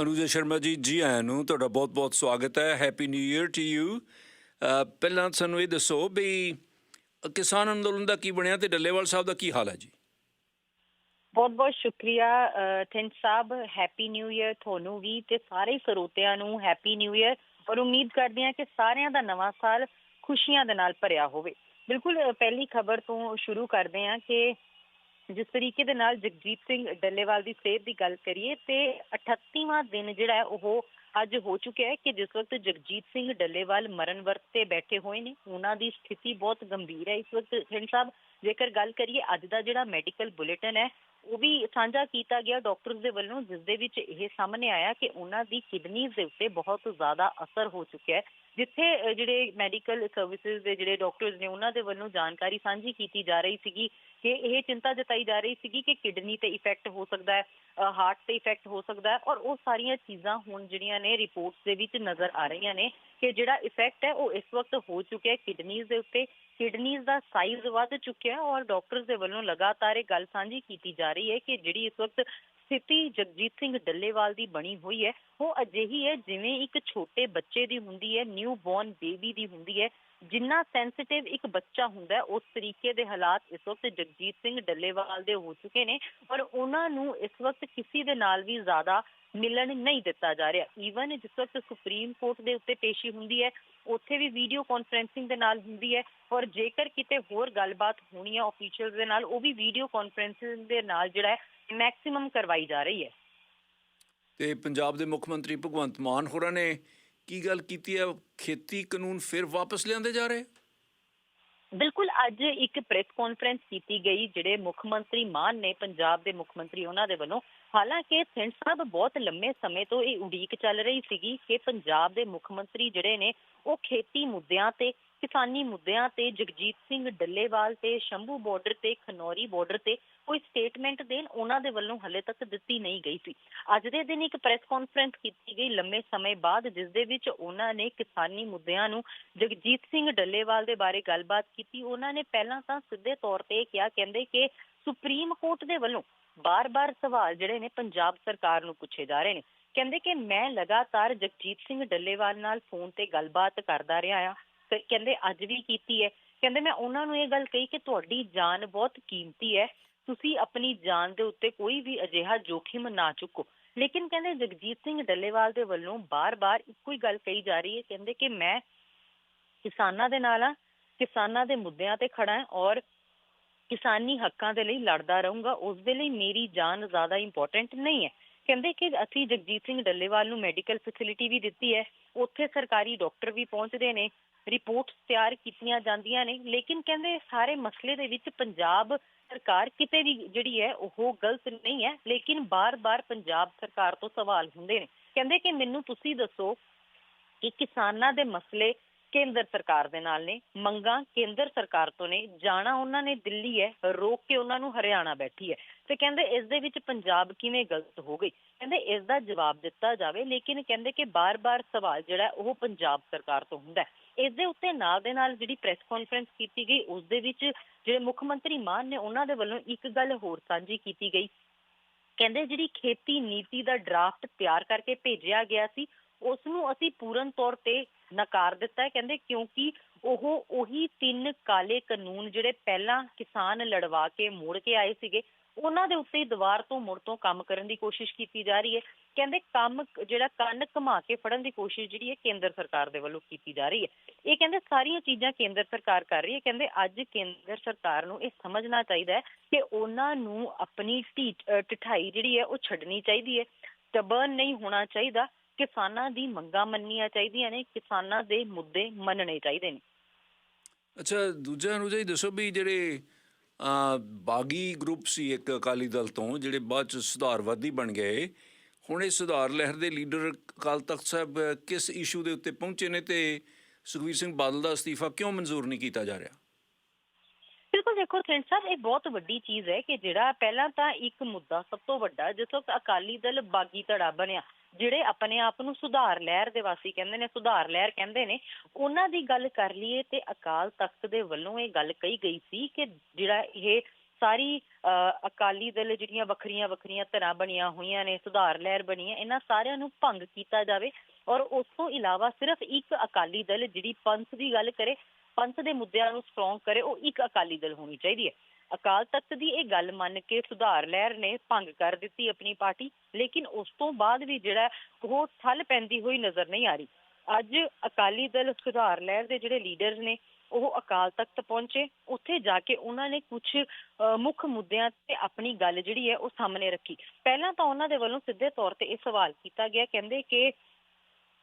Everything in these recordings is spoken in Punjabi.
ਅਨੁਜਾ ਸ਼ਰਮਾ ਜੀ ਜੀ ਆਇਆਂ ਨੂੰ ਤੁਹਾਡਾ ਬਹੁਤ-ਬਹੁਤ ਸਵਾਗਤ ਹੈ। Happy new year to you ਪਹਿਲਾਂ ਸਾਨੂੰ ਇਹ ਦੱਸੋ ਵੀ ਕਿਸਾਨ ਅੰਦੋਲਨ ਦਾ ਕੀ ਬਣਿਆ ਤੇ ਡੱਲੇਵਾਲ ਸਾਹਿਬ ਦਾ ਕੀ ਹਾਲ ਹੈ ਜੀ? ਬਹੁਤ ਬਹੁਤ ਸ਼ੁਕਰੀਆ Thind Sahib happy new year ਤੁਹਾਨੂੰ ਵੀ ਤੇ ਸਾਰੇ ਸਰੋਤਿਆਂ ਨੂੰ ਹੈਪੀ ਨਿਊ ਇਅਰ ਔਰ ਉਮੀਦ ਕਰਦੇ ਹਾਂ ਕਿ ਸਾਰਿਆਂ ਦਾ ਨਵਾਂ ਸਾਲ ਖੁਸ਼ੀਆਂ ਦੇ ਨਾਲ ਭਰਿਆ ਹੋਵੇ। ਬਿਲਕੁਲ ਪਹਿਲੀ ਖਬਰ ਤੋਂ ਸ਼ੁਰੂ ਕਰਦੇ ਹਾਂ ਕਿ ਜਿਸ ਤਰੀਕੇ ਦੇ ਨਾਲ ਜਗਜੀਤ ਸਿੰਘ ਡੱਲੇਵਾਲ ਦੀ ਸਿਹਤ ਦੀ ਗੱਲ ਕਰੀਏ ਤੇ 38ਵਾਂ ਦਿਨ ਜਿਹੜਾ ਹੈ ਉਹ ਅੱਜ ਹੋ ਚੁੱਕਿਆ ਹੈ ਕਿ ਜਿਸ ਵਕਤ ਜਗਜੀਤ ਸਿੰਘ ਡੱਲੇਵਾਲ ਮਰਨ ਵਰਤ ਤੇ ਬੈਠੇ ਹੋਏ ਨੇ, ਉਹਨਾਂ ਦੀ ਸਥਿਤੀ ਬਹੁਤ ਗੰਭੀਰ ਹੈ। ਇਸ ਵਕਤ ਸਿੰਘ ਸਾਹਿਬ, ਜੇਕਰ ਗੱਲ ਕਰੀਏ ਅੱਜ ਦਾ ਜਿਹੜਾ ਮੈਡੀਕਲ ਬੁਲੇਟਿਨ ਹੈ ਉਹ ਵੀ ਸਾਂਝਾ ਕੀਤਾ ਗਿਆ ਡਾਕਟਰਸ ਦੇ ਵੱਲੋਂ ਜਿਸ ਦੇ ਵਿੱਚ ਇਹ ਸਾਹਮਣੇ ਆਇਆ ਕਿ ਉਹਨਾਂ ਦੀ ਕਿਡਨੀਜ਼ ਦੇ ਉੱਤੇ ਬਹੁਤ ਜ਼ਿਆਦਾ ਅਸਰ ਹੋ ਚੁੱਕਿਆ ਹੈ, ਜਿੱਥੇ ਜਿਹੜੇ ਮੈਡੀਕਲ ਸਰਵਿਸਿਜ਼ ਦੇ ਜਿਹੜੇ ਡਾਕਟਰਸ ਨੇ, ਉਹਨਾਂ ਦੇ ਵੱਲੋਂ ਜਾਣਕਾਰੀ ਸਾਂਝੀ ਕੀਤੀ ਜਾ ਰਹੀ ਸੀਗੀ ਕਿ ਇਹ ਚਿੰਤਾ ਜਤਾਈ ਜਾ ਰਹੀ ਸੀਗੀ ਕਿ ਕਿਡਨੀ ਤੇ ਇਫੈਕਟ ਹੋ ਸਕਦਾ ਹੈ ਹਾਰਟ ਤੇ ਇਫੈਕਟ ਹੋ ਸਕਦਾ ਹੈ ਔਰ ਉਹ ਸਾਰੀਆਂ ਚੀਜ਼ਾਂ ਹੁਣ ਜਿਹੜੀਆਂ ਨੇ ਰਿਪੋਰਟਸ ਦੇ ਵਿੱਚ ਨਜ਼ਰ ਆ ਰਹੀਆਂ ਨੇ। ਕਿ ਜਿਹੜਾ ਇਫੈਕਟ ਹੈ ਉਹ ਇਸ ਵਕਤ ਹੋ ਚੁੱਕਿਆ ਹੈ ਕਿਡਨੀਜ਼ ਦੇ ਉੱਤੇ। ਕਿਡਨੀਜ਼ ਦਾ ਸਾਈਜ਼ ਵੱਧ ਚੁੱਕਿਆ ਹੈ ਔਰ ਡਾਕਟਰਸ ਦੇ ਵੱਲੋਂ ਲਗਾਤਾਰ ਇਹ ਗੱਲ ਸਾਂਝੀ ਕੀਤੀ ਜਾ ਰਹੀ ਹੈ ਕਿ ਜਿਹੜੀ ਇਸ ਵਕਤ ਸਥਿਤੀ ਜਗਜੀਤ ਸਿੰਘ ਡੱਲੇਵਾਲ ਦੀ ਬਣੀ ਹੋਈ ਹੈ, ਉਹ ਅਜਿਹੀ ਹੈ ਜਿਵੇਂ ਇੱਕ ਛੋਟੇ ਬੱਚੇ ਦੀ ਹੁੰਦੀ ਹੈ ਨਿਊ ਬੋਰਨ ਬੇਬੀ ਦੀ ਹੁੰਦੀ ਹੈ। ਜਿੰਨਾ ਸੈਂਸਿਟਿਵ ਇੱਕ ਬੱਚਾ ਹੁੰਦਾ ਹੈ, ਉਸ ਤਰੀਕੇ ਦੇ ਹਾਲਾਤ ਇਸ ਵਕਤ ਜਗਜੀਤ ਸਿੰਘ ਡੱਲੇਵਾਲ ਦੇ ਹੋ ਚੁੱਕੇ ਨੇ ਔਰ ਉਹਨਾਂ ਨੂੰ ਇਸ ਵਕਤ ਕਿਸੇ ਦੇ ਨਾਲ ਵੀ ਜ਼ਿਆਦਾ ਮਿਲਣ ਨਹੀਂ ਦਿੱਤਾ ਜਾ ਰਿਹਾ। ਈਵਨ ਜਿਸ ਵਕਤ ਸੁਪਰੀਮ ਕੋਰਟ ਦੇ ਉੱਤੇ ਪੇਸ਼ੀ ਹੁੰਦੀ ਹੈ, ਉੱਥੇ ਵੀ ਵੀਡੀਓ ਕਾਨਫਰੈਂਸਿੰਗ ਦੇ ਨਾਲ ਹੁੰਦੀ ਹੈ ਔਰ ਜੇਕਰ ਕਿਤੇ ਹੋਰ ਗੱਲਬਾਤ ਹੋਣੀ ਹੈ ਆਫੀਸ਼ੀਅਲਸ ਦੇ ਨਾਲ, ਉਹ ਵੀ ਵੀਡੀਓ ਕਾਨਫਰੈਂਸਿੰਗ ਦੇ ਨਾਲ ਜਿਹੜਾ ਹੈ ਮੈਕਸਿਮਮ ਕਰਵਾਈ ਜਾ ਰਹੀ ਹੈ। ਤੇ ਪੰਜਾਬ ਦੇ ਮੁੱਖ ਮੰਤਰੀ ਭਗਵੰਤ ਮਾਨ ਹੋਰਾਂ ਨੇ ਕੀ ਗੱਲ ਕੀਤੀ ਹੈ? ਖੇਤੀ ਕਾਨੂੰਨ ਫਿਰ ਵਾਪਸ ਲਿਆਂਦੇ ਜਾ ਰਹੇ? ਬਿਲਕੁਲ, ਅੱਜ ਇੱਕ ਪ੍ਰੈਸ ਕਾਨਫਰੰਸ ਕੀਤੀ ਗਈ, ਜਿਹੜੇ ਮੁੱਖ ਮੰਤਰੀ ਮਾਨ ਨੇ, ਪੰਜਾਬ ਦੇ ਮੁੱਖ ਮੰਤਰੀ ਉਹਨਾਂ ਦੇ ਵੱਲੋਂ। ਹਾਲਾਂਕਿ ਸਿੰਧ ਸਾਹਿਬ ਬਹੁਤ ਲੰਮੇ ਸਮੇਂ ਤੋਂ ਇਹ ਉਡੀਕ ਚੱਲ ਰਹੀ ਸੀਗੀ ਕਿ ਪੰਜਾਬ ਦੇ ਮੁੱਖ ਮੰਤਰੀ ਜਿਹੜੇ ਨੇ, ਉਹ ਖੇਤੀ ਮੁੱਦਿਆਂ ਤੇ ਕਿਸਾਨੀ ਮੁੱਦਿਆਂ ਤੇ, ਜਗਜੀਤ ਸਿੰਘ ਡੱਲੇਵਾਲ ਤੇ, ਸ਼ੰਭੂ ਬਾਰਡਰ ਤੇ, ਖਨੌਰੀ ਬਾਰਡਰ ਤੇ ਕੋਈ ਸਟੇਟਮੈਂਟ ਦੇਣ ਉਹਨਾਂ ਦੇ ਵੱਲੋਂ ਹਲੇ ਤੱਕ ਦਿੱਤੀ ਨਹੀਂ ਗਈ ਸੀ। ਅੱਜ ਦੇ ਦਿਨ ਇੱਕ ਪ੍ਰੈਸ ਕਾਨਫਰੰਸ ਕੀਤੀ ਗਈ। ਲੰਮੇ ਸਮੇਂ ਬਾਅਦ ਜਿਸ ਦੇ ਵਿੱਚ ਉਹਨਾਂ ਨੇ ਕਿਸਾਨੀ ਮੁੱਦਿਆਂ ਨੂੰ ਜਗਜੀਤ ਸਿੰਘ ਡੱਲੇਵਾਲ ਦੇ ਬਾਰੇ ਗੱਲਬਾਤ ਕੀਤੀ। ਉਹਨਾਂ ਨੇ ਪਹਿਲਾਂ ਤਾਂ ਸਿੱਧੇ ਤੌਰ ਤੇ ਕਿਹਾ, ਕਹਿੰਦੇ ਕਿ ਸੁਪਰੀਮ ਕੋਰਟ ਦੇ ਵੱਲੋਂ ਬਾਰ-ਬਾਰ ਸਵਾਲ ਜਿਹੜੇ ਨੇ ਪੰਜਾਬ ਸਰਕਾਰ ਨੂੰ ਪੁੱਛੇ ਜਾ ਰਹੇ ਨੇ। ਕਹਿੰਦੇ ਕਿ ਮੈਂ ਲਗਾਤਾਰ ਜਗਜੀਤ ਸਿੰਘ ਡੱਲੇਵਾਲ ਨਾਲ ਫੋਨ ਤੇ ਗੱਲਬਾਤ ਕਰਦਾ ਰਿਹਾ ਆ। ਤੇ ਕਹਿੰਦੇ ਅੱਜ ਵੀ ਕੀਤੀ ਹੈ। ਕਹਿੰਦੇ ਮੈਂ ਉਹਨਾਂ ਨੂੰ ਇਹ ਗੱਲ ਕਹੀ ਕਿ ਤੁਹਾਡੀ ਜਾਨ ਬਹੁਤ ਕੀਮਤੀ ਹੈ। ਤੁਸੀਂ ਆਪਣੀ ਜਾਨ ਦੇ ਉੱਤੇ ਕੋਈ ਵੀ ਅਜਿਹਾ ਜੋਖਿਮ ਨਾ ਚੁੱਕੋ। ਲੇਕਿਨ ਕਹਿੰਦੇ ਜਗਜੀਤ ਸਿੰਘ ਡੱਲੇਵਾਲ ਦੇ ਵੱਲੋਂ ਬਾਰ-ਬਾਰ ਇੱਕੋ ਹੀ ਗੱਲ ਕਹੀ ਜਾ ਰਹੀ ਹੈ। ਕਹਿੰਦੇ ਕਿ ਮੈਂ ਕਿਸਾਨਾਂ ਦੇ ਨਾਲ ਆ ਕਿਸਾਨਾਂ ਦੇ ਮੁੱਦਿਆਂ ਤੇ ਖੜਾ ਹਾਂ ਔਰ ਕਿਸਾਨੀ ਹੱਕਾਂ ਦੇ ਲਈ ਲੜਦਾ ਰਹੂੰਗਾ। ਉਸ ਦੇ ਲਈ ਮੇਰੀ ਜਾਨ ਜ਼ਿਆਦਾ ਇੰਪੋਰਟੈਂਟ ਨਹੀਂ ਹੈ। ਕਹਿੰਦੇ ਕਿ ਅਸੀਂ ਜਗਜੀਤ ਸਿੰਘ ਡੱਲੇਵਾਲ ਨੂੰ ਮੈਡੀਕਲ ਫੈਸਿਲਿਟੀ ਵੀ ਦਿੱਤੀ ਹੈ। ਉੱਥੇ ਸਰਕਾਰੀ ਡਾਕਟਰ ਵੀ ਪਹੁੰਚਦੇ ਨੇ। ਰਿਪੋਰਟਸ ਤਿਆਰ ਕੀਤੀਆਂ ਜਾਂਦੀਆਂ ਨੇ, ਲੇਕਿਨ ਕਹਿੰਦੇ ਸਾਰੇ ਮਸਲੇ ਦੇ ਵਿੱਚ ਪੰਜਾਬ ਸਰਕਾਰ ਕਿਤੇ ਵੀ ਜਿਹੜੀ ਹੈ, ਉਹ ਗਲਤ ਨਹੀਂ ਹੈ, ਲੇਕਿਨ ਬਾਰ-ਬਾਰ ਪੰਜਾਬ ਸਰਕਾਰ ਤੋਂ ਸਵਾਲ ਹੁੰਦੇ ਨੇ। ਕਹਿੰਦੇ ਕਿ ਮੈਨੂੰ ਤੁਸੀਂ ਦੱਸੋ ਕਿ ਕਿਸਾਨਾਂ ਦੇ ਮਸਲੇ ਕੇਂਦਰ ਸਰਕਾਰ ਦੇ ਨਾਲ ਨੇ, ਮੰਗਾਂ ਕੇਂਦਰ ਸਰਕਾਰ ਤੋਂ ਨੇ, ਜਾਣਾ ਉਹਨਾਂ ਨੇ ਦਿੱਲੀ ਹੈ, ਰੋਕ ਕੇ ਉਹਨਾਂ ਨੂੰ ਹਰਿਆਣਾ ਬੈਠੀ ਹੈ। ਤੇ ਕਹਿੰਦੇ ਇਸ ਦੇ ਵਿੱਚ ਪੰਜਾਬ ਕਿਵੇਂ ਗਲਤ ਹੋ ਗਈ? ਕਹਿੰਦੇ ਇਸ ਦਾ ਜਵਾਬ ਦਿੱਤਾ ਜਾਵੇ, ਲੇਕਿਨ ਕਹਿੰਦੇ ਕਿ ਬਾਰ-ਬਾਰ ਸਵਾਲ ਜਿਹੜਾ ਉਹ ਪੰਜਾਬ ਸਰਕਾਰ ਤੋਂ ਹੁੰਦਾ ਹੈ। ਇਸ ਦੇ ਉੱਤੇ ਨਾਲ ਦੇ ਨਾਲ ਜਿਹੜੀ ਪ੍ਰੈਸ ਕਾਨਫਰੰਸ ਕੀਤੀ ਗਈ, ਉਸ ਦੇ ਵਿੱਚ ਜਿਹੜੇ ਮੁੱਖ ਮੰਤਰੀ ਮਾਨ ਨੇ, ਉਹਨਾਂ ਦੇ ਵੱਲੋਂ ਇੱਕ ਗੱਲ ਹੋਰ ਸਾਂਝੀ ਕੀਤੀ ਗਈ। ਕਹਿੰਦੇ ਜਿਹੜੀ ਖੇਤੀ ਨੀਤੀ ਦਾ ਡਰਾਫਟ ਤਿਆਰ ਕਰਕੇ ਭੇਜਿਆ ਗਿਆ ਸੀ, ਉਸ ਨੂੰ ਅਸੀਂ ਪੂਰਨ ਤੌਰ ਤੇ ਨਕਾਰ ਦਿੱਤਾ ਹੈ। ਕਹਿੰਦੇ ਕਿਉਂਕਿ ਉਹ ਉਹੀ ਤਿੰਨ ਕਾਲੇ ਕਾਨੂੰਨ ਜਿਹੜੇ ਪਹਿਲਾਂ ਕਿਸਾਨ ਲੜਵਾ ਕੇ ਮੋੜ ਕੇ ਆਏ ਸੀਗੇ, ਉਹਨਾਂ ਦੇ ਉੱਤੇ ਹੀ ਦੁਬਾਰ ਤੋਂ ਮੁੜ ਤੋਂ ਕੰਮ ਕਰਨ ਦੀ ਕੋਸ਼ਿਸ਼ ਕੀਤੀ ਜਾ ਰਹੀ ਹੈ। ਕਹਿੰਦੇ ਕੰਮ ਜਿਹੜਾ ਕੰਨ ਘੁਮਾ ਕੇ ਫੜਨ ਦੀ ਕੋਸ਼ਿਸ਼ ਜਿਹੜੀ ਹੈ ਕੇਂਦਰ ਸਰਕਾਰ ਦੇ ਵੱਲੋਂ ਕੀਤੀ ਜਾ ਰਹੀ ਹੈ। ਇਹ ਕਹਿੰਦੇ ਸਾਰੀਆਂ ਚੀਜ਼ਾਂ ਕੇਂਦਰ ਸਰਕਾਰ ਕਰ ਰਹੀ ਹੈ। ਕਹਿੰਦੇ ਅੱਜ ਕੇਂਦਰ ਸਰਕਾਰ ਨੂੰ ਇਹ ਸਮਝਣਾ ਚਾਹੀਦਾ ਹੈ ਕਿ ਉਹਨਾਂ ਨੂੰ ਆਪਣੀ ਟਿਠਾਈ ਜਿਹੜੀ ਹੈ ਉਹ ਛੱਡਣੀ ਚਾਹੀਦੀ ਹੈ। ਟਬਰਨ ਨਹੀਂ ਹੋਣਾ ਚਾਹੀਦਾ। ਕਿਸਾਨਾਂ ਦੀ ਮੰਗਾਂ ਮੰਨੀਆਂ ਚਾਹੀਦੀਆਂ ਨੇ ਕਿਸਾਨਾਂ ਦੇ ਮੁੱਦੇ ਮੰਨਣੇ ਚਾਹੀਦੇ ਨੇ। ਅੱਛਾ ਦੂਜਾ ਅਨੁਜਾ ਜੀ ਦੱਸੋ ਵੀ ਜਿਹੜੇ ਬਾਗੀ ਗਰੁੱਪ ਸੀ ਇੱਕ ਅਕਾਲੀ ਦਲ ਤੋਂ ਜਿਹੜੇ ਬਾਅਦ ਚ ਸੁਧਾਰਵਾਦੀ ਬਣ ਗਏ ਹੁਣ ਇਹ ਸੁਧਾਰ ਲਹਿਰ ਦੇ ਲੀਡਰ ਅਕਾਲ ਤਖਤ ਸਾਹਿਬ ਕਿਸ ਇਸ਼ੂ ਦੇ ਉੱਤੇ ਪਹੁੰਚੇ ਨੇ ਤੇ ਸੁਖਵੀਰ ਸਿੰਘ ਬਾਦਲ ਦਾ ਅਸਤੀਫਾ ਕਿਉਂ ਮਨਜ਼ੂਰ ਨਹੀਂ ਕੀਤਾ ਜਾ ਰਿਹਾ? ਬਿਲਕੁਲ ਦੇਖੋ ਫਰੈਂਡ ਸਾਹਿਬ ਇਹ ਬਹੁਤ ਵੱਡੀ ਚੀਜ਼ ਹੈ ਕਿ ਜਿਹੜਾ ਪਹਿਲਾਂ ਤਾਂ ਇੱਕ ਮੁੱਦਾ ਸਭ ਤੋਂ ਵੱਡਾ ਜਿਸ ਵਕਤ ਅਕਾਲੀ ਦਲ ਬਾਗੀ ਧੜਾ ਬਣਿਆ ਜਿਹੜੇ ਆਪਣੇ ਆਪ ਨੂੰ ਸੁਧਾਰ ਲਹਿਰ ਦੇ ਵਾਸੀ ਕਹਿੰਦੇ ਨੇ, ਸੁਧਾਰ ਲਹਿਰ ਕਹਿੰਦੇ ਨੇ, ਉਹਨਾਂ ਦੀ ਗੱਲ ਕਰ ਲਈਏ ਤੇ ਅਕਾਲ ਤਖਤ ਦੇ ਵੱਲੋਂ ਇਹ ਗੱਲ ਕਹੀ ਗਈ ਸੀ ਕਿ ਜਿਹੜਾ ਇਹ ਸਾਰੀ ਅਕਾਲੀ ਦਲ ਜਿਹੜੀਆਂ ਵੱਖਰੀਆਂ ਵੱਖਰੀਆਂ ਧਿਰਾਂ ਬਣੀਆਂ ਹੋਈਆਂ ਨੇ, ਸੁਧਾਰ ਲਹਿਰ ਬਣੀ ਹੈ, ਇਹਨਾਂ ਸਾਰਿਆਂ ਨੂੰ ਭੰਗ ਕੀਤਾ ਜਾਵੇ ਔਰ ਉਸ ਤੋਂ ਇਲਾਵਾ ਸਿਰਫ ਇੱਕ ਅਕਾਲੀ ਦਲ ਜਿਹੜੀ ਪੰਥ ਦੀ ਗੱਲ ਕਰੇ, ਪੰਥ ਦੇ ਮੁੱਦਿਆਂ ਨੂੰ ਸਟਰੋਂਗ ਕਰੇ, ਉਹ ਇੱਕ ਅਕਾਲੀ ਦਲ ਹੋਣੀ ਚਾਹੀਦੀ ਹੈ। ਅਕਾਲ ਤਖਤ ਦੀ ਇਹ ਗੱਲ ਮੰਨ ਕੇ ਸੁਧਾਰ ਲਹਿਰ ਨੇ ਭੰਗ ਕਰ ਦਿੱਤੀ ਆਪਣੀ ਪਾਰਟੀ, ਲੇਕਿਨ ਉਸ ਤੋਂ ਬਾਅਦ ਵੀ ਜਿਹੜਾ ਉਹ ਠੱਲ ਪੈਂਦੀ ਹੋਈ ਨਜ਼ਰ ਨਹੀਂ ਆ ਰਹੀ। ਅੱਜ ਅਕਾਲੀ ਦਲ ਸੁਧਾਰ ਲਹਿਰ ਦੇ ਜਿਹੜੇ ਲੀਡਰਸ ਨੇ, ਉਹ ਅਕਾਲ ਤਖਤ ਪਹੁੰਚੇ, ਉੱਥੇ ਜਾ ਕੇ ਉਹਨਾਂ ਨੇ ਕੁਝ ਮੁੱਖ ਮੁੱਦਿਆਂ ਤੇ ਆਪਣੀ ਗੱਲ ਜਿਹੜੀ ਹੈ, ਉਹ ਸਾਹਮਣੇ ਰੱਖੀ। ਪਹਿਲਾਂ ਤਾਂ ਉਹਨਾਂ ਦੇ ਵੱਲੋਂ ਸਿੱਧੇ ਤੌਰ ਤੇ ਇਹ ਸਵਾਲ ਕੀਤਾ ਗਿਆ, ਕਹਿੰਦੇ ਕਿ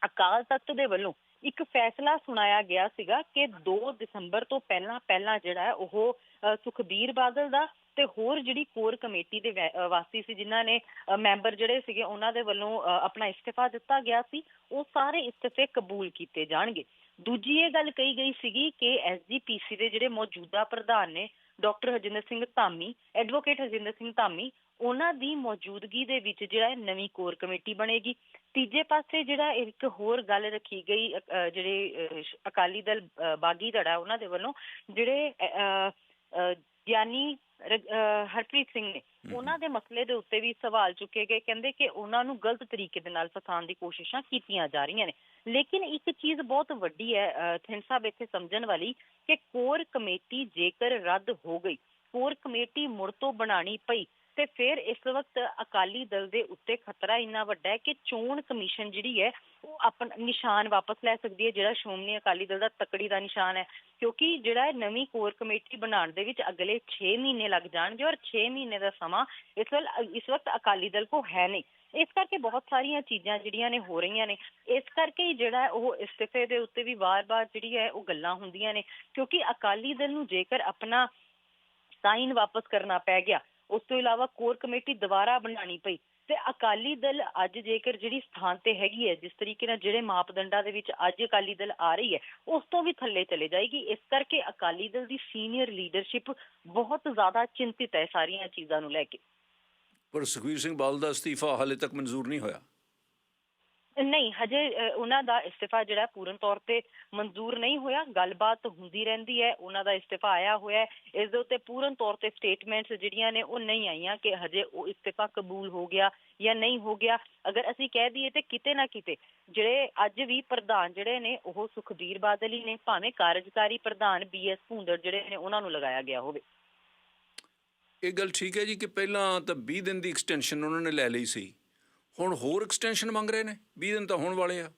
ਅਕਾਲ ਤਖਤ ਦੇ ਵੱਲੋਂ ਇੱਕ ਫੈਸਲਾ ਸੁਣਾਇਆ ਗਿਆ ਸੀਗਾ ਕਿ 2 ਦਸੰਬਰ ਤੋਂ ਪਹਿਲਾਂ ਪਹਿਲਾਂ ਜਿਹੜਾ ਹੈ ਉਹ ਸੁਖਬੀਰ ਬਾਦਲ ਦਾ ਤੇ ਹੋਰ ਜਿਹੜੀ ਕੋਰ ਕਮੇਟੀ ਦੇ ਵਾਸੀ ਸੀ ਜਿਨ੍ਹਾਂ ਨੇ ਮੈਂਬਰ ਜਿਹੜੇ ਸੀਗੇ ਉਹਨਾਂ ਦੇ ਵੱਲੋਂ ਆਪਣਾ ਇਸਤੀਫਾ ਦਿੱਤਾ ਗਿਆ ਸੀ, ਉਹ ਸਾਰੇ ਇਸਤੀਫੇ ਕਬੂਲ ਕੀਤੇ ਜਾਣਗੇ। ਦੂਜੀ ਇਹ ਗੱਲ ਕਹੀ ਗਈ ਸੀਗੀ ਕਿ ਐਸਜੀਪੀਸੀ ਦੇ ਜਿਹੜੇ ਮੌਜੂਦਾ ਪ੍ਰਧਾਨ ਨੇ, ਡਾਕਟਰ ਹਰਜਿੰਦਰ ਸਿੰਘ ਧਾਮੀ, ਐਡਵੋਕੇਟ ਹਰਜਿੰਦਰ ਸਿੰਘ ਧਾਮੀ, ਉਹਨਾਂ ਦੀ ਮੌਜੂਦਗੀ ਦੇ ਵਿੱਚ ਜਿਹੜਾ ਹੈ ਨਵੀਂ ਕੋਰ ਕਮੇਟੀ ਬਣੇਗੀ। ਤੀਜੇ ਪਾਸੇ ਜਿਹੜਾ ਇੱਕ ਹੋਰ ਗੱਲ ਰੱਖੀ ਗਈ ਜਿਹੜੇ ਅਕਾਲੀ ਦਲ ਬਾਗੀ ਧੜਾ ਉਹਨਾਂ ਦੇ ਵੱਲੋਂ ਜਿਹੜੇ ਗਿਆਨੀ ਹਰਪ੍ਰੀਤ ਸਿੰਘ ਨੇ ਉਹਨਾਂ ਦੇ ਮਸਲੇ ਦੇ ਉੱਤੇ ਵੀ ਸਵਾਲ ਚੁੱਕੇ ਗਏ ਕਹਿੰਦੇ ਕਿ ਉਹਨਾਂ ਨੂੰ ਗਲਤ ਤਰੀਕੇ ਦੇ ਨਾਲ ਫਸਾਉਣ ਦੀ ਕੋਸ਼ਿਸ਼ਾਂ ਕੀਤੀਆਂ ਜਾ ਰਹੀਆਂ ਨੇ। ਲੇਕਿਨ ਇੱਕ ਚੀਜ਼ ਬਹੁਤ ਵੱਡੀ ਹੈ ਥਿੰਦ ਸਾਹਿਬ ਇੱਥੇ ਸਮਝਣ ਵਾਲੀ ਕਿ ਕੋਰ ਕਮੇਟੀ ਜੇਕਰ ਰੱਦ ਹੋ ਗਈ ਕੋਰ ਕਮੇਟੀ ਮੁੜ ਤੋਂ ਬਣਾਣੀ ਪਈ ਤੇ ਫਿਰ ਇਸ ਵਕਤ ਅਕਾਲੀ ਦਲ ਦੇ ਉੱਤੇ ਖਤਰਾ ਇੰਨਾ ਵੱਡਾ ਹੈ ਕਿ ਚੋਣ ਕਮਿਸ਼ਨ ਜਿਹੜੀ ਹੈ, ਉਹ ਆਪਣਾ ਨਿਸ਼ਾਨ ਵਾਪਸ ਲੈ ਸਕਦੀ ਹੈ, ਜਿਹੜਾ ਸ਼੍ਰੋਮਣੀ ਅਕਾਲੀ ਦਲ ਦਾ ਤਕੜੀ ਦਾ ਨਿਸ਼ਾਨ ਹੈ। ਕਿਉਂਕਿ ਜਿਹੜਾ ਨਵੀਂ ਕੋਰ ਕਮੇਟੀ ਬਣਾਉਣ ਦੇ ਵਿੱਚ ਅਗਲੇ 6 ਮਹੀਨੇ ਲੱਗ ਜਾਣਗੇ ਔਰ 6 ਮਹੀਨੇ ਦਾ ਸਮਾਂ ਇਸ ਵੱਲ, ਇਸ ਵਕਤ ਅਕਾਲੀ ਦਲ ਕੋ ਹੈ ਨਹੀਂ। ਇਸ ਕਰਕੇ ਬਹੁਤ ਸਾਰੀਆਂ ਚੀਜ਼ਾਂ ਜਿਹੜੀਆਂ ਨੇ ਹੋ ਰਹੀਆਂ ਨੇ। ਇਸ ਕਰਕੇ ਜਿਹੜਾ ਉਹ ਇਸਤੀਫੇ ਦੇ ਉੱਤੇ ਵੀ ਵਾਰ-ਵਾਰ ਜਿਹੜੀ ਹੈ, ਉਹ ਗੱਲਾਂ ਹੁੰਦੀਆਂ ਨੇ। ਕਿਉਂਕਿ ਅਕਾਲੀ ਦਲ ਨੂੰ ਜੇਕਰ ਆਪਣਾ ਸਾਈਨ ਵਾਪਸ ਕਰਨਾ ਪੈ ਗਿਆ ਉਸ ਤੋਂ ਇਲਾਵਾ ਕੋਰ ਕਮੇਟੀ ਦੁਬਾਰਾ ਬਣਾਣੀ ਪਈ ਤੇ ਅਕਾਲੀ ਦਲ ਅੱਜ ਜੇਕਰ ਜਿਹੜੀ ਸਥਾਨ ਤੇ ਹੈਗੀ ਹੈ, ਜਿਸ ਤਰੀਕੇ ਨਾਲ ਜਿਹੜੇ ਮਾਪਦੰਡਾਂ ਦੇ ਵਿੱਚ ਅੱਜ ਅਕਾਲੀ ਦਲ ਆ ਰਹੀ ਹੈ, ਉਸ ਤੋਂ ਵੀ ਥੱਲੇ ਚਲੇ ਜਾਏਗੀ। ਇਸ ਕਰਕੇ ਅਕਾਲੀ ਦਲ ਦੀ ਸੀਨੀਅਰ ਲੀਡਰਸ਼ਿਪ ਬਹੁਤ ਜ਼ਿਆਦਾ ਚਿੰਤਿਤ ਹੈ ਸਾਰੀਆਂ ਚੀਜ਼ਾਂ ਨੂੰ ਲੈ ਕੇ। ਪਰ ਸੁਖਵੀਰ ਸਿੰਘ ਬਾਦਲ ਦਾ ਅਸਤੀਫਾ ਹਾਲੇ ਤੱਕ ਮਨਜ਼ੂਰ ਨਹੀਂ ਹੋਇਆ। ਨਹੀਂ, ਹਜੇ ਉਹਨਾਂ ਦਾ ਇਸਤੀਫਾ ਜਿਹੜਾ ਪੂਰਨ ਤੌਰ ਤੇ ਮਨਜ਼ੂਰ ਨਹੀਂ ਹੋਇਆ, ਗੱਲਬਾਤ ਹੁੰਦੀ ਰਹਿੰਦੀ ਹੈ, ਉਹਨਾਂ ਦਾ ਇਸਤੀਫਾ ਆਇਆ ਹੋਇਆ ਇਸ ਦੇ ਉੱਤੇ ਪੂਰਨ ਤੌਰ ਤੇ ਸਟੇਟਮੈਂਟਸ ਜਿਹੜੀਆਂ ਨੇ ਉਹ ਨਹੀਂ ਆਈਆਂ ਕਿ ਹਜੇ ਉਹ ਇਸਤੀਫਾ ਕਬੂਲ ਹੋ ਗਿਆ ਜਾਂ ਨਹੀਂ ਹੋ ਗਿਆ। ਅਗਰ ਅਸੀਂ ਕਹਿ ਦਈਏ ਤੇ ਕਿਤੇ ਨਾ ਕਿਤੇ, ਜਿਹੜੇ ਅੱਜ ਵੀ ਪ੍ਰਧਾਨ ਜਿਹੜੇ ਨੇ, ਉਹ ਸੁਖਬੀਰ ਬਾਦਲ ਹੀ ਨੇ, ਭਾਵੇਂ ਕਾਰਜਕਾਰੀ ਪ੍ਰਧਾਨ ਬੀਐਸ ਭੂੰਦੜ ਜਿਹੜੇ ਨੇ, ਉਹਨਾਂ ਨੂੰ ਲਗਾਇਆ ਗਿਆ ਹੋਵੇ। ਇਹ ਗੱਲ ਠੀਕ ਹੈ ਜੀ ਕਿ ਪਹਿਲਾਂ ਤਾਂ 20 ਦਿਨ ਦੀ ਐਕਸਟੈਂਸ਼ਨ ਉਹਨਾਂ ਨੇ ਲੈ ਲਈ ਸੀ। ਹੁਣ ਹੋਰ ਐਕਸਟੈਂਸ਼ਨ ਮੰਗ ਰਹੇ ਨੇ 20 ਦਿਨ ਤਾਂ ਹੋਣ ਵਾਲੇ ਆ।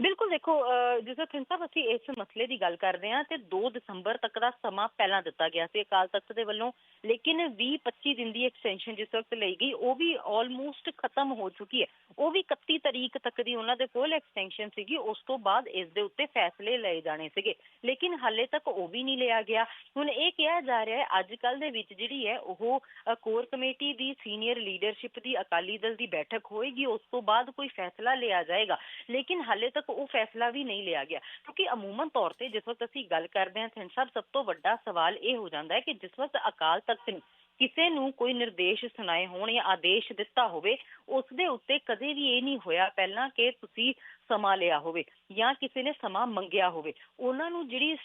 ਬਿਲਕੁਲ ਦੇਖੋ ਅਹ, ਜਿਸ ਤਰ੍ਹਾਂ ਸਾਹਿਬ ਅਸੀਂ ਇਸ ਮਸਲੇ ਦੀ ਗੱਲ ਕਰਦੇ ਹਾਂ ਤੇ 2 ਦਸੰਬਰ ਤੱਕ ਦਾ ਸਮਾਂ ਪਹਿਲਾਂ ਦਿੱਤਾ ਗਿਆ ਸੀ ਅਕਾਲ ਤਖਤ ਦੇ ਵੱਲੋਂ ਲੇਕਿਨ 20-25 ਦਿਨ ਦੀ ਐਕਸਟੈਂਸ਼ਨ ਜਿਸ ਵਕਤ ਲਈ ਗਈ ਉਹ ਵੀ ਆਲਮੋਸਟ ਖਤਮ ਹੋ ਚੁੱਕੀ ਹੈ। ਉਹ ਵੀ 31 ਤਰੀਕ ਤੱਕ ਦੀ ਉਹਨਾਂ ਦੇ ਕੋਲ ਐਕਸਟੈਂਸ਼ਨ ਸੀਗੀ ਉਸ ਤੋਂ ਬਾਅਦ ਇਸ ਦੇ ਉੱਤੇ ਫੈਸਲੇ ਲਏ ਜਾਣੇ ਸੀਗੇ। ਲੇਕਿਨ ਹਾਲੇ ਤੱਕ ਉਹ ਵੀ ਨਹੀਂ ਲਿਆ ਗਿਆ। ਹੁਣ ਇਹ ਕਿਹਾ ਜਾ ਰਿਹਾ ਹੈ ਅੱਜ ਕੱਲ ਦੇ ਵਿੱਚ ਜਿਹੜੀ ਹੈ ਉਹ ਕੋਰ ਕਮੇਟੀ ਦੀ ਸੀਨੀਅਰ ਲੀਡਰਸ਼ਿਪ ਦੀ ਅਕਾਲੀ ਦਲ ਦੀ ਬੈਠਕ ਹੋਏਗੀ ਉਸ ਤੋਂ ਬਾਅਦ ਕੋਈ ਫੈਸਲਾ ਲਿਆ ਜਾਏਗਾ। ਲੇਕਿਨ ਹਾਲੇ ਤੱਕ ਉਹ ਫੈਸਲਾ ਵੀ ਨਹੀਂ ਲਿਆ ਗਿਆ। ਕਿਉਂਕਿ ਅਮੂਮਨ ਤੌਰ ਤੇ ਜਿਸ ਵਕਤ ਅਸੀਂ ਗੱਲ ਕਰਦੇ ਹਾਂ ਥਿੰਦ ਸਾਹਿਬ, ਸਭ ਤੋਂ ਵੱਡਾ ਸਵਾਲ ਇਹ ਹੋ ਜਾਂਦਾ ਹੈ ਕਿ ਜਿਸ ਵਕਤ ਅਕਾਲ ਤਖਤ ਨੇ ਕਿਸੇ ਨੂੰ ਕੋਈ ਨਿਰਦੇਸ਼ ਸੁਣਾਏ ਹੋਣ ਜਾਂ ਆਦੇਸ਼ ਦਿੱਤਾ ਹੋਵੇ, ਉਸ ਦੇ ਉੱਤੇ ਕਦੇ ਵੀ ਇਹ ਨਹੀਂ ਹੋਇਆ ਪਹਿਲਾਂ ਕਿ ਤੁਸੀਂ ਸਮਾਂ ਲਿਆ ਹੋਵੇ ਜਾਂ ਕਿਸੇ ਨੇ ਸਮਾਂ ਮੰਗਿਆ ਹੋਵੇ, ਉਹਨਾਂ ਨੂੰ ਜਿਹੜੀ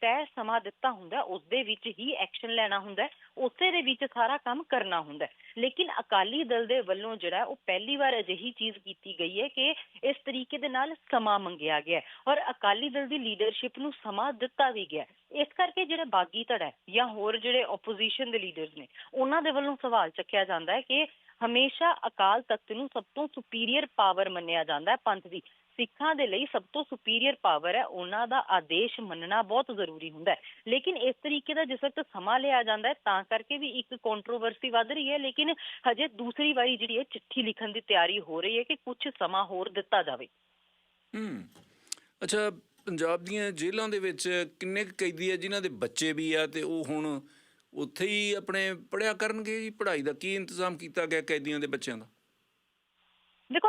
ਤੈਅ ਸਮਾਂ ਦਿੱਤਾ ਹੁੰਦਾ ਉਸ ਦੇ ਵਿੱਚ ਹੀ ਐਕਸ਼ਨ ਲੈਣਾ ਹੁੰਦਾ ਉਸੇ ਦੇ ਵਿੱਚ ਸਾਰਾ ਕੰਮ ਕਰਨਾ ਹੁੰਦਾ ਲੇਕਿਨ ਅਕਾਲੀ ਦਲ ਦੇ ਵੱਲੋਂ ਜਿਹੜਾ ਉਹ ਪਹਿਲੀ ਵਾਰ ਅਜਿਹੀ ਚੀਜ਼ ਕੀਤੀ ਗਈ ਹੈ ਕਿ ਇਸ ਤਰੀਕੇ ਦੇ ਨਾਲ ਸਮਾਂ ਮੰਗਿਆ ਗਿਆ ਔਰ ਅਕਾਲੀ ਦਲ ਦੀ ਲੀਡਰਸ਼ਿਪ ਨੂੰ ਸਮਾਂ ਦਿੱਤਾ ਵੀ ਗਿਆ ਇਸ ਕਰਕੇ ਜਿਹੜੇ ਬਾਗੀ ਧੜਾ ਹੈ ਜਾਂ ਹੋਰ ਜਿਹੜੇ ਆਪੋਜੀਸ਼ਨ ਦੇ ਲੀਡਰਸ ਨੇ, ਉਹਨਾਂ ਦੇ ਵੱਲੋਂ ਸਵਾਲ ਚੱਕਿਆ ਜਾਂਦਾ ਹੈ ਕਿ ਹਮੇਸ਼ਾ ਅਕਾਲ ਤਖਤ ਨੂੰ ਸਭ ਤੋਂ ਸੁਪੀਰੀਅਰ ਪਾਵਰ ਮੰਨਿਆ ਜਾਂਦਾ ਹੈ ਪੰਥ ਦੀ। ਸਿੱਖਾਂ ਦੇ ਲਈ ਸਭ ਤੋਂ ਸੁਪੀਰੀਅਰ ਪਾਵਰ ਹੈ, ਉਹਨਾਂ ਦਾ ਆਦੇਸ਼ ਮੰਨਣਾ ਬਹੁਤ ਜ਼ਰੂਰੀ ਹੁੰਦਾ ਹੈ। ਲੇਕਿਨ ਇਸ ਤਰੀਕੇ ਦਾ ਜਿਸ ਵਕਤ ਸਮਾਂ ਲਿਆ ਜਾਂਦਾ ਹੈ, ਤਾਂ ਕਰਕੇ ਵੀ ਇੱਕ ਕੰਟਰੋਵਰਸੀ ਵੱਧ ਰਹੀ ਹੈ, ਲੇਕਿਨ ਹਜੇ ਦੂਸਰੀ ਵਾਰੀ ਜਿਹੜੀ ਹੈ ਚਿੱਠੀ ਲਿਖਣ ਦੀ ਤਿਆਰੀ ਹੋ ਰਹੀ ਹੈ ਕਿ ਕੁਝ ਸਮਾਂ ਹੋਰ ਦਿੱਤਾ ਜਾਵੇ। ਹੂੰ। ਅੱਛਾ, ਪੰਜਾਬ ਦੀਆਂ ਜੇਲ੍ਹਾਂ ਦੇ ਵਿੱਚ ਕਿੰਨੇ ਕੈਦੀ ਆ, ਜਿਨ੍ਹਾਂ ਦੇ ਬੱਚੇ ਵੀ ਆ ਤੇ ਉਹ ਹੁਣ ਉੱਥੇ ਹੀ ਆਪਣੇ ਪੜਿਆ ਕਰਨਗੇ ਜੀ, ਪੜ੍ਹਾਈ ਦਾ ਕੀ ਇੰਤਜ਼ਾਮ ਕੀਤਾ ਗਿਆ ਕੈਦੀਆਂ ਦੇ ਬੱਚਿਆਂ ਦਾ? ਦੇਖੋ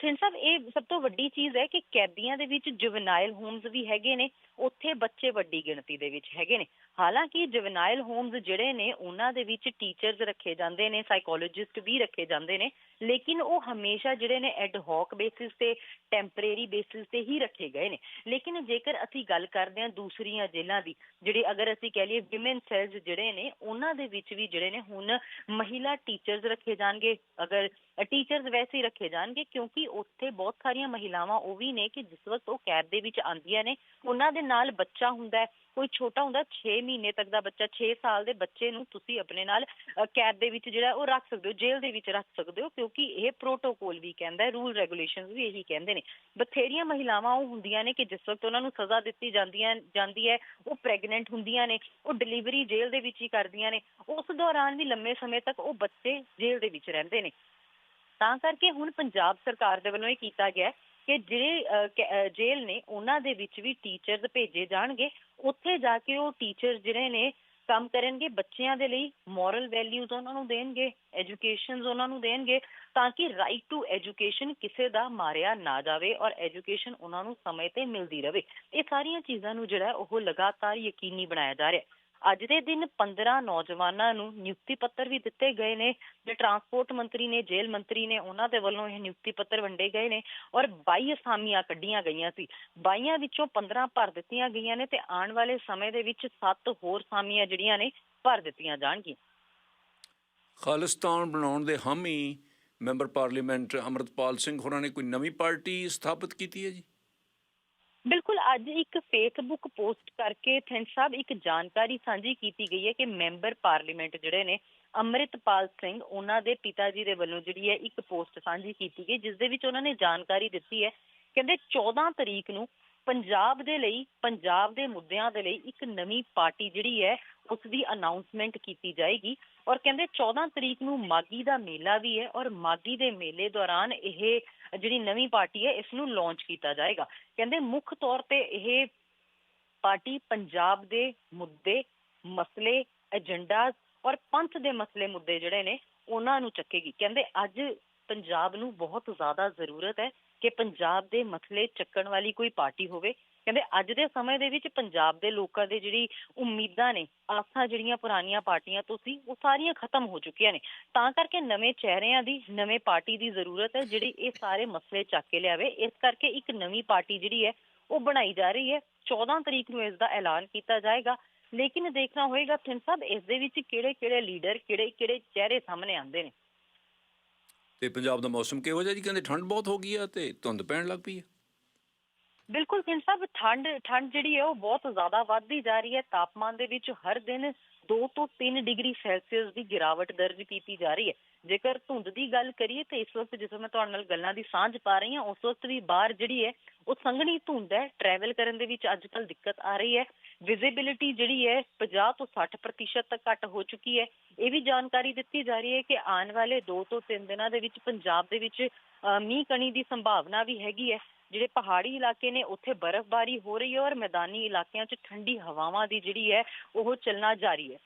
ਥਿੰਨ ਸਾਹਿਬ, ਇਹ ਸਭ ਤੋਂ ਵੱਡੀ ਚੀਜ਼ ਹੈ ਕਿ ਕੈਦੀਆਂ ਦੇ ਵਿੱਚ ਜੁਵਨਾਈਲ ਹੋਮਸ ਵੀ ਹੈਗੇ ਨੇ, ਉੱਥੇ ਬੱਚੇ ਵੱਡੀ ਗਿਣਤੀ ਦੇ ਵਿੱਚ ਹੈਗੇ ਨੇ। ਹਾਲਾਂਕਿ ਜਵਨਾਈਲ ਹੋਮਸ ਜਿਹੜੇ ਨੇ, ਉਹਨਾਂ ਦੇ ਵਿੱਚ ਟੀਚਰਸ ਰੱਖੇ ਜਾਂਦੇ ਨੇ, ਸਾਈਕੋਲੋਜਿਸਟ ਵੀ ਰੱਖੇ ਜਾਂਦੇ ਨੇ, ਲੇਕਿਨ ਉਹ ਹਮੇਸ਼ਾ ਜਿਹੜੇ ਨੇ ਐਡ ਹੌਕ ਬੇਸਿਸ ਤੇ ਟੈਂਪਰੇਰੀ ਬੇਸਿਸ ਤੇ ਹੀ ਰੱਖੇ ਗਏ ਨੇ। ਲੇਕਿਨ ਜੇਕਰ ਅਸੀਂ ਗੱਲ ਕਰਦੇ ਹਾਂ ਦੂਸਰੀਆਂ ਜੇਲ੍ਹਾਂ ਦੀ, ਜਿਹੜੇ ਅਗਰ ਅਸੀਂ ਕਹਿ ਲਈਏ ਵਿਮਨ ਸੈਲਸ ਜਿਹੜੇ ਨੇ, ਉਹਨਾਂ ਦੇ ਵਿੱਚ ਵੀ ਜਿਹੜੇ ਨੇ ਹੁਣ ਮਹਿਲਾ ਟੀਚਰਸ ਰੱਖੇ ਜਾਣਗੇ। ਅਗਰ ਟੀਚਰਸ ਵੈਸੇ ਹੀ ਰੱਖੇ ਜਾਣਗੇ ਕਿਉਂਕਿ ਉੱਥੇ ਬਹੁਤ ਸਾਰੀਆਂ ਮਹਿਲਾਵਾਂ ਉਹ ਵੀ ਨੇ ਕਿ ਜਿਸ ਵਕਤ ਉਹ ਕੈਦ ਦੇ ਵਿੱਚ ਆਉਂਦੀਆਂ ਨੇ, ਉਹਨਾਂ ਦੇ ਨਾਲ ਬੱਚਾ ਹੁੰਦਾ ਹੈ। ਕੋਈ ਛੋਟਾ ਹੁੰਦਾ 6 ਮਹੀਨੇ ਤੱਕ ਦਾ ਬੱਚਾ 6 ਸਾਲ ਦੇ ਬੱਚੇ ਨੂੰ ਤੁਸੀਂ ਆਪਣੇ ਨਾਲ ਕੈਦ ਦੇ ਵਿੱਚ ਜਿਹੜਾ ਉਹ ਰੱਖ ਸਕਦੇ ਹੋ, ਜੇਲ੍ਹ ਦੇ ਵਿੱਚ ਰੱਖ ਸਕਦੇ ਹੋ, ਕਿਉਂਕਿ ਇਹ ਪ੍ਰੋਟੋਕੋਲ ਵੀ ਕਹਿੰਦਾ ਹੈ ਰੂਲ ਰੈਗੂਲੇਸ਼ਨਸ ਵੀ ਇਹੀ ਕਹਿੰਦੇ ਨੇ। ਬਥੇਰੀਆਂ ਮਹਿਲਾਵਾਂ ਉਹ ਹੁੰਦੀਆਂ ਨੇ ਕਿ ਜਿਸ ਵਕਤ ਉਹਨਾਂ ਨੂੰ ਸਜ਼ਾ ਦਿੱਤੀ ਜਾਂਦੀਆਂ, ਜਾਂਦੀ ਹੈ, ਉਹ ਪ੍ਰੈਗਨੈਂਟ ਹੁੰਦੀਆਂ ਨੇ, ਉਹ ਡਿਲੀਵਰੀ ਜੇਲ੍ਹ ਦੇ ਵਿੱਚ ਹੀ ਕਰਦੀਆਂ ਨੇ। ਉਸ ਦੌਰਾਨ ਵੀ ਲੰਮੇ ਸਮੇਂ ਤੱਕ ਉਹ ਬੱਚੇ ਜੇਲ੍ਹ ਦੇ ਵਿੱਚ ਰਹਿੰਦੇ ਨੇ। ਤਾਂ ਕਰਕੇ ਹੁਣ ਪੰਜਾਬ ਸਰਕਾਰ ਦੇ ਵੱਲੋਂ ਇਹ ਕੀਤਾ ਗਿਆ ਕਿ ਜਿਹੜੇ ਅ, ਜੇਲ੍ਹ ਨੇ ਉਹਨਾਂ ਦੇ ਵਿੱਚ ਵੀ ਟੀਚਰਸ ਭੇਜੇ ਜਾਣਗੇ। ਉੱਥੇ ਜਾ ਕੇ ਉਹ ਟੀਚਰ ਜਿਹੜੇ ਨੇ ਕੰਮ ਕਰਨਗੇ ਬੱਚਿਆਂ ਦੇ ਲਈ ਮੋਰਲ ਵੈਲਿਊਜ਼ ਉਹਨਾਂ ਨੂੰ ਦੇਣਗੇ ਐਜੂਕੇਸ਼ਨਸ ਉਹਨਾਂ ਨੂੰ ਦੇਣਗੇ ਤਾਂ ਕਿ ਰਾਈਟ ਟੂ ਐਜੂਕੇਸ਼ਨ ਕਿਸੇ ਦਾ ਮਾਰਿਆ ਨਾ ਜਾਵੇ ਔਰ ਐਜੂਕੇਸ਼ਨ ਉਹਨਾਂ ਨੂੰ ਸਮੇਂ ਤੇ ਮਿਲਦੀ ਰਹੇ। ਇਹ ਸਾਰੀਆਂ ਚੀਜ਼ਾਂ ਨੂੰ ਜਿਹੜਾ ਉਹ ਲਗਾਤਾਰ ਯਕੀਨੀ ਬਣਾਇਆ ਜਾ ਰਿਹਾ। ਅੱਜ ਦੇ ਦਿਨ 15 ਨੌਜਵਾਨਾਂ ਨੂੰ ਨਿਯੁਕਤੀ ਪੱਤਰ ਵੀ ਦਿੱਤੇ ਗਏ ਨੇ ਜੇ ਟਰਾਂਸਪੋਰਟ ਮੰਤਰੀ ਨੇ, ਜੇਲ੍ਹ ਮੰਤਰੀ ਨੇ, ਉਹਨਾਂ ਦੇ ਵੱਲੋਂ ਇਹ ਨਿਯੁਕਤੀ ਪੱਤਰ ਵੰਡੇ ਗਏ ਨੇ ਔਰ 22 ਅਸਾਮੀਆਂ ਕੱਢੀਆਂ ਗਈਆਂ ਸੀ। 22 ਵਿੱਚੋਂ 15 ਭਰ ਦਿੱਤੀਆਂ ਗਈਆਂ ਨੇ ਤੇ ਆਉਣ ਵਾਲੇ ਸਮੇਂ ਦੇ ਵਿੱਚ 7 ਹੋਰ ਅਸਾਮੀਆਂ ਜਿਹੜੀਆਂ ਨੇ, ਭਰ ਦਿੱਤੀਆਂ ਜਾਣਗੀਆਂ। ਖਾਲਿਸਤਾਨ ਬਣਾਉਣ ਦੇ ਹਾਮੀ ਮੈਂਬਰ ਪਾਰਲੀਮੈਂਟ ਅਮਰਤਪਾਲ ਸਿੰਘ ਹੋਰਾਂ ਨੇ ਕੋਈ ਨਵੀਂ ਪਾਰਟੀ ਸਥਾਪਿਤ ਕੀਤੀ ਹੈ ਜੀ? ਬਿਲਕੁਲ, ਅੱਜ ਇੱਕ ਫੇਸਬੁੱਕ ਪੋਸਟ ਕਰਕੇ ਥਿੰਦ ਸਾਹਿਬ ਇੱਕ ਜਾਣਕਾਰੀ ਸਾਂਝੀ ਕੀਤੀ ਗਈ ਹੈ ਕਿ ਮੈਂਬਰ ਪਾਰਲੀਮੈਂਟ ਜਿਹੜੇ ਨੇ ਅੰਮ੍ਰਿਤਪਾਲ ਸਿੰਘ, ਉਹਨਾਂ ਦੇ ਪਿਤਾ ਜੀ ਦੇ ਵੱਲੋਂ ਜਿਹੜੀ ਹੈ ਇੱਕ ਪੋਸਟ ਸਾਂਝੀ ਕੀਤੀ ਗਈ, ਜਿਸ ਦੇ ਵਿੱਚ ਉਹਨਾਂ ਨੇ ਜਾਣਕਾਰੀ ਦਿੱਤੀ ਹੈ ਕਹਿੰਦੇ 14 ਤਰੀਕ ਨੂੰ ਪੰਜਾਬ ਦੇ ਲਈ, ਪੰਜਾਬ ਦੇ ਮੁੱਦਿਆਂ ਦੇ ਲਈ ਇੱਕ ਨਵੀਂ ਪਾਰਟੀ ਜਿਹੜੀ ਹੈ ਉਸ ਦੀ ਅਨਾਉਂਸਮੈਂਟ ਕੀਤੀ ਜਾਏਗੀ। ਔਰ ਕਹਿੰਦੇ 14 ਤਰੀਕ ਨੂੰ ਮਾਗੀ ਦਾ ਮੇਲਾ ਵੀ ਹੈ ਔਰ ਮਾਗੀ ਦੇ ਮੇਲੇ ਦੌਰਾਨ ਇਹ ਜਿਹੜੀ ਨਵੀਂ ਪਾਰਟੀ ਹੈ ਇਸ ਨੂੰ ਲਾਂਚ ਕੀਤਾ ਜਾਏਗਾ। ਕਹਿੰਦੇ ਮੁੱਖ ਤੌਰ ਤੇ ਇਹ ਪਾਰਟੀ ਪੰਜਾਬ ਦੇ ਮੁੱਦੇ, ਮਸਲੇ ਏਜੰਡਾ ਔਰ ਪੰਥ ਦੇ ਮਸਲੇ ਮੁੱਦੇ ਜਿਹੜੇ ਨੇ, ਉਹਨਾਂ ਨੂੰ ਚੱਕੇਗੀ। ਕਹਿੰਦੇ ਅੱਜ ਪੰਜਾਬ ਨੂੰ ਬਹੁਤ ਜ਼ਿਆਦਾ ਜ਼ਰੂਰਤ ਹੈ ਕਿ ਪੰਜਾਬ ਦੇ ਮਸਲੇ ਚੱਕਣ ਵਾਲੀ ਕੋਈ ਪਾਰਟੀ ਹੋਵੇ। ਕਹਿੰਦੇ ਅੱਜ ਦੇ ਸਮੇਂ ਦੇ ਵਿੱਚ ਪੰਜਾਬ ਦੇ ਲੋਕਾਂ ਦੇ ਜਿਹੜੀ ਉਮੀਦਾਂ ਨੇ, ਆਸਾਂ ਜਿਹੜੀਆਂ ਪੁਰਾਣੀਆਂ ਪਾਰਟੀਆਂ ਤੋਂ ਸੀ, ਉਹ ਸਾਰੀਆਂ ਖਤਮ ਹੋ ਚੁੱਕੀਆਂ ਨੇ। ਤਾਂ ਕਰਕੇ ਨਵੇਂ ਚਿਹਰਿਆਂ ਦੀ, ਨਵੇਂ ਪਾਰਟੀ ਦੀ ਜ਼ਰੂਰਤ ਹੈ, ਜਿਹੜੀ ਇਹ ਸਾਰੇ ਮਸਲੇ ਚੱਕ ਕੇ ਲਿਆਵੇ। ਇਸ ਕਰਕੇ ਇੱਕ ਨਵੀਂ ਪਾਰਟੀ ਜਿਹੜੀ ਹੈ, ਉਹ ਬਣਾਈ ਜਾ ਰਹੀ ਹੈ। 14 ਤਰੀਕ ਨੂੰ ਇਸ ਦਾ ਐਲਾਨ ਕੀਤਾ ਜਾਏਗਾ। ਲੇਕਿਨ ਦੇਖਣਾ ਹੋਏਗਾ, ਥਿੰਨ ਸਾਹਿਬ, ਇਸ ਦੇ ਵਿੱਚ ਕਿਹੜੇ ਕਿਹੜੇ ਲੀਡਰ ਕਿਹੜੇ ਕਿਹੜੇ ਚਿਹਰੇ ਸਾਹਮਣੇ ਆਉਂਦੇ ਨੇ? ਤੇ ਪੰਜਾਬ ਦਾ ਮੌਸਮ ਕਿਹੋ ਜਿਹਾ ਜੀ? ਕਹਿੰਦੇ ਠੰਡ ਬਹੁਤ ਹੋ ਗਈ ਆ ਤੇ ਧੁੰਦ ਪੈਣ ਲੱਗ ਪਈ ਆ। ਬਿਲਕੁਲ ਪਿੰਡ ਸਾਹਿਬ, ਠੰਡ ਠੰਡ ਜਿਹੜੀ ਹੈ ਉਹ ਬਹੁਤ ਜ਼ਿਆਦਾ ਵੱਧਦੀ ਜਾ ਰਹੀ ਹੈ। ਤਾਪਮਾਨ ਦੇ ਵਿੱਚ ਹਰ ਦਿਨ 2 ਤੋਂ 3 ਡਿਗਰੀ ਸੈਲਸੀਅਸ ਦੀ ਗਿਰਾਵਟ ਦਰਜ ਕੀਤੀ ਜਾ ਰਹੀ ਹੈ। ਜੇਕਰ ਧੁੰਦ ਦੀ ਗੱਲ ਕਰੀਏ ਤਾਂ ਇਸ ਵਕਤ ਜਿਸ ਮੈਂ ਤੁਹਾਡੇ ਨਾਲ ਗੱਲਾਂ ਦੀ ਸਾਂਝ ਪਾ ਰਹੀ ਹਾਂ, ਉਸ ਵਕਤ ਵੀ ਬਾਹਰ ਜਿਹੜੀ ਹੈ, ਉਹ ਸੰਘਣੀ ਧੁੰਦ ਹੈ। ਟਰੈਵਲ ਕਰਨ ਦੇ ਵਿੱਚ ਅੱਜ ਕੱਲ ਦਿੱਕਤ ਆ ਰਹੀ ਹੈ। ਵਿਜ਼ਿਬਿਲਿਟੀ ਜਿਹੜੀ ਹੈ 50 ਤੋਂ 60% ਤੱਕ ਘੱਟ ਹੋ ਚੁੱਕੀ ਹੈ। ਇਹ ਵੀ ਜਾਣਕਾਰੀ ਦਿੱਤੀ ਜਾ ਰਹੀ ਹੈ ਕਿ ਆਉਣ ਵਾਲੇ 2 ਤੋਂ 3 ਦਿਨਾਂ ਦੇ ਵਿੱਚ ਪੰਜਾਬ ਦੇ ਵਿੱਚ ਮੀਂਹ ਕਣੀ ਦੀ ਸੰਭਾਵਨਾ ਵੀ ਹੈਗੀ ਹੈ। ਜਿਹੜੇ ਪਹਾੜੀ ਇਲਾਕੇ ਨੇ ਉੱਥੇ ਬਰਫ਼ਬਾਰੀ ਹੋ ਰਹੀ ਹੈ ਔਰ ਮੈਦਾਨੀ ਇਲਾਕਿਆਂ 'ਚ ਠੰਡੀ ਹਵਾਵਾਂ ਦੀ ਜਿਹੜੀ ਹੈ ਉਹ ਚੱਲਣਾ ਜਾਰੀ ਹੈ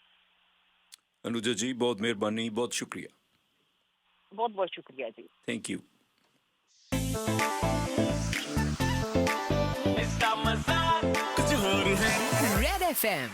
ਅਨੁਜਾ ਜੀ ਬਹੁਤ ਮਿਹਰਬਾਨੀ ਬਹੁਤ ਸ਼ੁਕਰੀਆ ਬਹੁਤ ਬਹੁਤ ਸ਼ੁਕਰੀਆ ਜੀ ਥੈਂਕ ਯੂ इसका मजाक कुछ और है Red FM.